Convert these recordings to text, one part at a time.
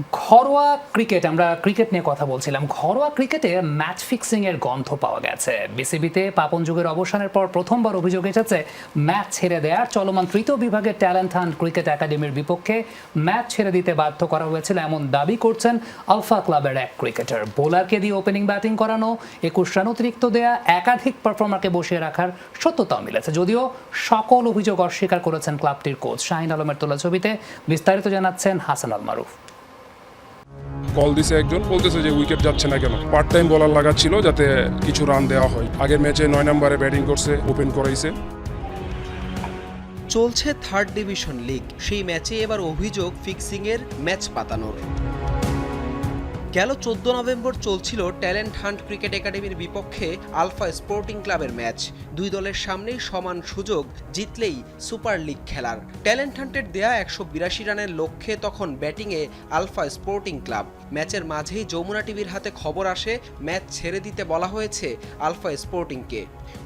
ঘরোয়া ক্রিকেট, আমরা ক্রিকেট নিয়ে কথা বলছিলাম। ঘরোয়া ক্রিকেটে ম্যাচ ফিক্সিং এর গন্ধ পাওয়া গেছে। বিসিবিতে পাপন যুগের অবসানের পর প্রথমবার অভিযোগ এসেছে, ম্যাচ ছেড়ে দেওয়ার চলমান তৃতীয় বিভাগের ট্যালেন্ট হান্ট ক্রিকেট একাডেমির বিপক্ষে ম্যাচ ছেড়ে দিতে বাধ্য করা হয়েছিল এমন দাবি করছেন আলফা ক্লাবের এক ক্রিকেটার। বোলারকে দিয়ে ওপেনিং ব্যাটিং করানো, একুশ রান অতিরিক্ত দেয়া, একাধিক পারফর্মারকে বসিয়ে রাখার সত্যতাও মিলেছে। যদিও সকল অভিযোগ অস্বীকার করেছেন ক্লাবটির কোচ শাহিন আলমের তোলা ছবিতে, বিস্তারিত জানাচ্ছেন হাসান আল মারুফ কল দিছে একজন, বলতেছে যে উইকেট যাচ্ছে না কেন? পার্ট টাইম বলার লাগাচ্ছিল যাতে কিছু রান দেওয়া হয়। আগের ম্যাচে নয় নম্বরে ব্যাটিং করছে ওপেন করাইছে। চলছে থার্ড ডিভিশন লিগ সেই ম্যাচে এবার অভিযোগ ফিক্সিংয়ের ম্যাচ পাতানোর। গেল চোদ্দ নভেম্বর চলছিল ট্যালেন্ট হান্ট ক্রিকেট একাডেমির বিপক্ষে আলফা স্পোর্টিং ক্লাবের ম্যাচ। দুই দলের সামনেই সমান সুযোগ জিতলেই সুপার লিগ খেলার। ট্যালেন্ট হান্টের দেয়া একশো বিরাশি রানের লক্ষ্যে তখন ব্যাটিংয়ে আলফা স্পোর্টিং ক্লাব। ম্যাচের মাঝেই যমুনা টিভির হাতে খবর আসে, ম্যাচ ছেড়ে দিতে বলা হয়েছে আলফা স্পোর্টিংকে।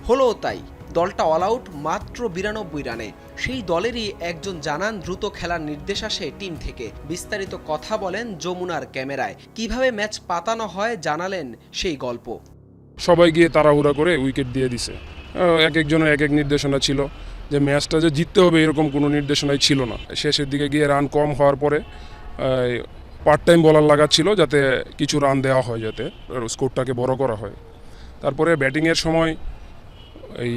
হলো তাই। দলটা অল আউট মাত্র বিরানব্বই রানে। সেই দলেরই একজন জানান দ্রুত খেলার নির্দেশ আসে টিম থেকে। বিস্তারিত কথা বলেন যমুনার ক্যামেরায়। কীভাবে ম্যাচ পাতানো হয় জানালেন সেই গল্প। সবাই গিয়ে তাড়াহুড়া করে উইকেট দিয়ে দিছে। এক একজনের এক এক নির্দেশনা ছিল যে ম্যাচটা যে জিততে হবে এরকম কোনো নির্দেশনাই ছিল না। শেষের দিকে গিয়ে রান কম হওয়ার পরে পার্ট টাইম বলার লাগাচ্ছিল যাতে কিছু রান দেওয়া হয় যাতে স্কোরটাকে বড় করা হয়। তারপরে ব্যাটিংয়ের সময় এই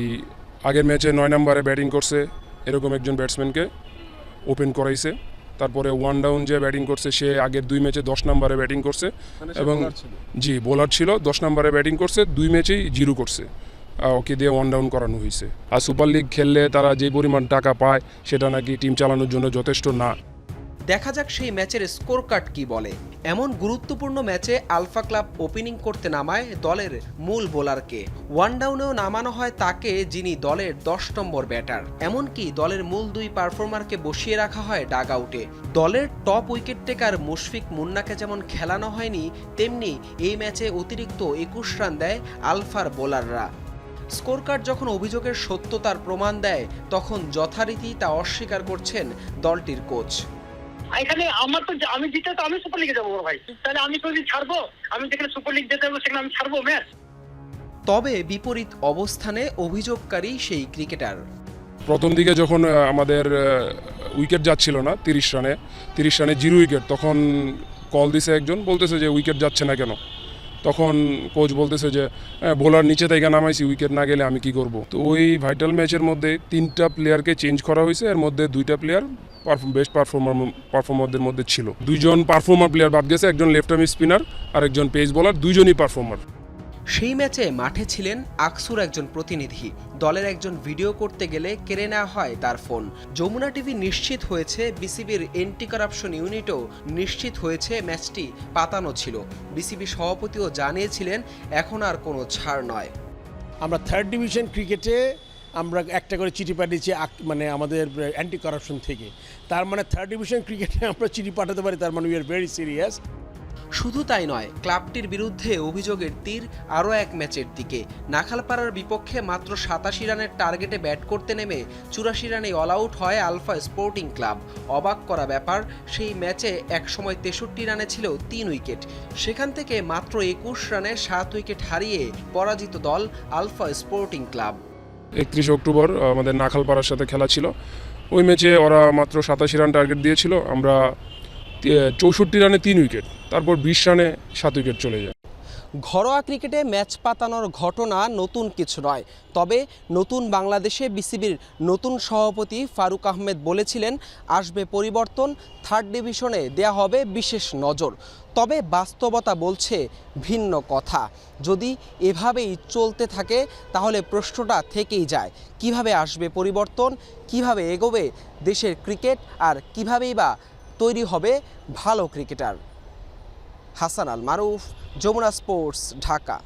আগের ম্যাচে নয় নম্বরে ব্যাটিং করছে এরকম একজন ব্যাটসম্যানকে ওপেন করাইছে। তারপরে ওয়ান ডাউন যে ব্যাটিং করছে সে আগের দুই ম্যাচে দশ নম্বরে ব্যাটিং করছে এবং জি বোলার ছিল দশ নম্বরে ব্যাটিং করছে দুই ম্যাচেই জিরো করছে। ওকে দিয়ে ওয়ান ডাউন করানো হয়েছে। আর সুপার লিগ খেললে তারা যে পরিমাণ টাকা পায় সেটা নাকি টিম চালানোর জন্য যথেষ্ট না। দেখা যাক সেই ম্যাচের স্কোর কার্ড কি বলে। এমন গুরুত্বপূর্ণ ম্যাচে আলফা ক্লাব ওপেনিং করতে নামায় দলের মূল বোলারকে। ওয়ান ডাউনেও নামানো হয় তাকে, যিনি দলের দশ নম্বর ব্যাটার। এমনকি দলের মূল দুই পারফর্মারকে বসিয়ে রাখা হয় ডাগ আউটে দলের টপ উইকেট টেকার মুশফিক মুন্নাকে যেমন খেলানো হয়নি, তেমনি এই ম্যাচে অতিরিক্ত একুশ রান দেয় আলফার বোলাররা। স্কোর কার্ড যখন অভিযোগের সত্যতার প্রমাণ দেয়, তখন যথারীতি তা অস্বীকার করছেন দলটির কোচ। এখানে আমার তো আমি জিতে তো আমি সুপার লিগে যাব ভাই। তাহলে আমি তো যদি ছাড়বো আমি যেখানে সুপার লিগ যেতে যাব সেখানে আমি ছাড়বো ম্যাচ। তবে বিপরীত অবস্থানে অভিযোগকারী সেই ক্রিকেটার প্রথম দিকে যখন আমাদের উইকেট যাচ্ছিল না তিরিশ রানে তিরিশ রানে জিরো উইকেট তখন কল দিছে একজন বলতেছে যে উইকেট যাচ্ছে না কেন? তখন কোচ বলতেছে যে বোলার নিচে থেকে নামাইছি উইকেট না গেলে আমি কি করব? তো ওই ভাইটাল ম্যাচের মধ্যে তিনটা প্লেয়ারকে চেঞ্জ করা হয়েছে। এর মধ্যে দুইটা প্লেয়ার বেস্ট পারফর্মার পারফর্মারদের মধ্যে ছিল। দুইজন পারফর্মার প্লেয়ার বাদ গেছে, একজন লেফট আর্ম স্পিনার আর একজন পেস বোলার দুইজনই পারফর্মার সেই ম্যাচে মাঠে ছিলেন আকসুর একজন প্রতিনিধি। দলের একজন ভিডিও করতে গেলে কেড়ে নেওয়া হয় তার ফোন। যমুনা টিভি নিশ্চিত হয়েছে, বিসিবির এন্টি কারাপশন ইউনিটও নিশ্চিত হয়েছে ম্যাচটি পাতানো ছিল। বিসিবি সভাপতিও জানিয়েছিলেন, এখন আর কোনো ছাড় নয়। আমরা থার্ড ডিভিশন ক্রিকেটে আমরা একটা করে চিঠি পাঠিয়েছি মানে আমাদের অ্যান্টি কারাপশন থেকে। তার মানে থার্ড ডিভিশন ক্রিকেটে আমরা চিঠি পাঠাতে পারি, তার মানে উই আর ভেরি সিরিয়াস শুধু তাই নয়, ক্লাবটির বিরুদ্ধে অভিযোগের তীর আরও এক ম্যাচের দিকে। নাখালপাড়ার বিপক্ষে মাত্র সাতাশি রানের টার্গেটে ব্যাট করতে নেমে চুরাশি রানে অল আউট হয় আলফা স্পোর্টিং ক্লাব। অবাক করা ব্যাপার, সেই ম্যাচে একসময় তেষট্টি রানে ছিল তিন উইকেট। সেখান থেকে মাত্র একুশ রানে সাত উইকেট হারিয়ে পরাজিত দল আলফা স্পোর্টিং ক্লাব। একত্রিশ অক্টোবর আমাদের নাখালপাড়ার সাথে খেলা ছিল। ওই ম্যাচে ওরা মাত্র সাতাশি রান টার্গেট দিয়েছিল। আমরা চৌষট্টি রানে তিন উইকেট, তারপর বিশ রানে সাত উইকেট চলে যায়। ঘরোয়া ক্রিকেটে ম্যাচ পাতানোর ঘটনা নতুন কিছু নয়। তবে নতুন বাংলাদেশে বিসিবির নতুন সভাপতি ফারুক আহমেদ বলেছিলেন, আসবে পরিবর্তন থার্ড ডিভিশনে দেয়া হবে বিশেষ নজর। তবে বাস্তবতা বলছে ভিন্ন কথা। যদি এভাবেই চলতে থাকে, তাহলে প্রশ্নটা থেকেই যায়, কীভাবে আসবে পরিবর্তন, কীভাবে এগোবে দেশের ক্রিকেট, আর কিভাবেই বা তৈরি হবে ভালো ক্রিকেটার। হাসান আল মারুফ যমুনা স্পোর্টস ঢাকা।